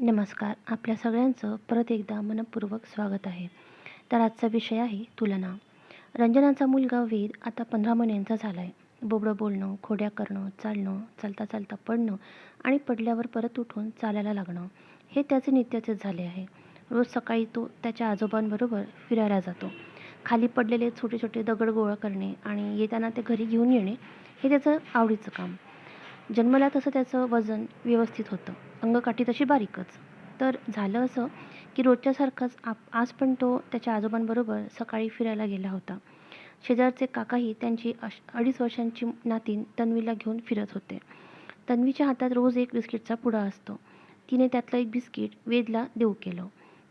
नमस्कार आपल्या सगळ्यांचं परत एकदा मनपूर्वक स्वागत आहे. तर आजचा विषय आहे तुलना रंजनाचा मुलगा वेद आता पंधरा महिन्यांचा झाला आहे बोबडं बोलणं खोड्या करणं चालणं चालता चालता पडणं आणि पडल्यावर परत उठून चालायला लागणं हे त्याचे नित्याचेच झाले आहे. रोज सकाळी तो त्याच्या आजोबांबरोबर फिरायला जातो. खाली पडलेले छोटे छोटे दगड गोळा करणे आणि येताना ते घरी घेऊन येणे हे त्याचं आवडीचं काम. जन्मला तसं त्याचं वजन व्यवस्थित होतं. अंगकाठी तशी बारीकच. तर झालं असं की रोजच्यासारखंच आप आज पण तो त्याच्या आजोबांबरोबर सकाळी फिरायला गेला होता. शेजारचे काकाही त्यांची अश अडीच वर्षांची नातीन तन्वीला घेऊन फिरत होते. तन्वीच्या हातात रोज एक बिस्किटचा पुडा असतो. तिने त्यातलं एक बिस्किट वेदला देऊ केलं.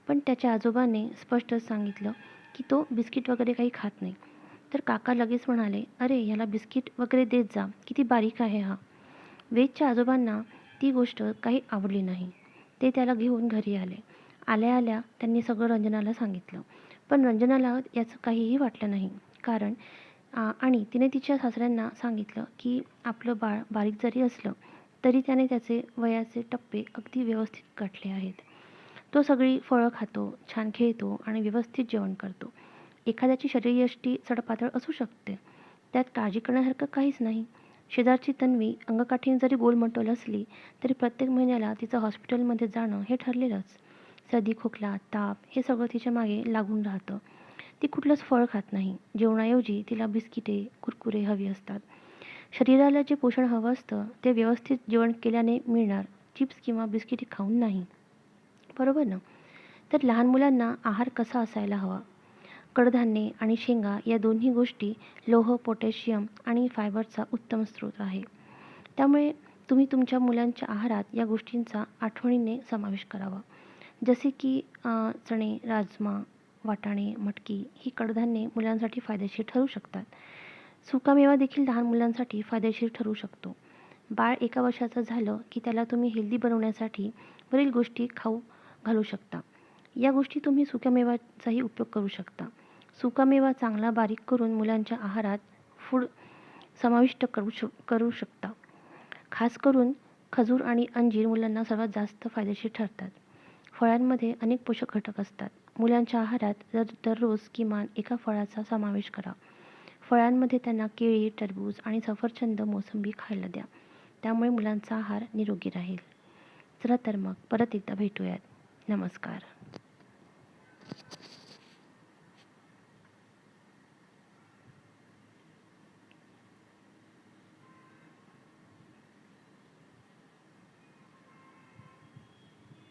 पण त्याच्या आजोबाने स्पष्टच सांगितलं की तो बिस्किट वगैरे काही खात नाही. तर काका लगेच म्हणाले अरे ह्याला बिस्किट वगैरे देत जा. किती बारीक आहे हा. वेदच्या आजोबांना ती गोष्ट काही आवडली नाही. ते त्याला घेऊन घरी आले. आल्या आल्या त्यांनी सगळं रंजनाला सांगितलं. पण रंजनाला याचं काहीही वाटलं नाही. कारण आणि तिने तिच्या सासऱ्यांना सांगितलं की आपलं बाळ बारीक जरी असलं तरी त्याने त्याचे वयाचे टप्पे अगदी व्यवस्थित गाठले आहेत. तो सगळी फळं खातो छान खेळतो आणि व्यवस्थित जेवण करतो. एखाद्याची शरीरयष्टी चढपातळ असू शकते. त्यात काळजी करण्यासारखं काहीच नाही. शेजारची तन्वी अंगकाठीने जरी गोलमटोल असली तरी प्रत्येक महिन्याला तिचं हॉस्पिटलमध्ये जाणं हे ठरलेलंच. सर्दी खोकला ताप हे सगळं तिच्यामागे लागून राहतं. ती कुठलंच फळ खात नाही. जेवणाऐवजी तिला बिस्किटे कुरकुरे हवी असतात. शरीराला जे पोषण हवं असतं ते व्यवस्थित जेवण केल्याने मिळणार चिप्स किंवा बिस्किटे खाऊन नाही. बरोबर ना? तर लहान मुलांना आहार कसा असायला हवा? कडधान्ये आणि शेंगा या दोन्ही गोष्टी लोह पोटॅशियम आणि फायबरचा उत्तम स्रोत आहे. त्यामुळे तुम्ही तुमच्या मुलांच्या आहारात या गोष्टींचा आठवणीने समावेश करावा. जसे की चणे राजमा वाटाणे मटकी ही कडधान्ये मुलांसाठी फायदेशीर ठरू शकतात. सुकामेवा देखील लहान मुलांसाठी फायदेशीर ठरू शकतो. बाळ एका वर्षाचं झालं की त्याला तुम्ही हेल्दी बनवण्यासाठी वरील गोष्टी खाऊ घालू शकता. या गोष्टी तुम्ही सुक्यामेवाचाही उपयोग करू शकता. सुकामेवा चांगला बारीक करून मुलांच्या आहारात फूड समाविष्ट करू शक करू शकता. खास करून खजूर आणि अंजीर मुलांना सर्वात जास्त फायदेशीर ठरतात. फळांमध्ये अनेक पोषक घटक असतात. मुलांच्या आहारात दर दररोज किमान एका फळाचा समावेश करा. फळांमध्ये त्यांना केळी टरबूज आणि सफरचंद मोसंबी खायला द्या. त्यामुळे मुलांचा आहार निरोगी राहील. चला तर मग परत एकदा भेटूयात. नमस्कार.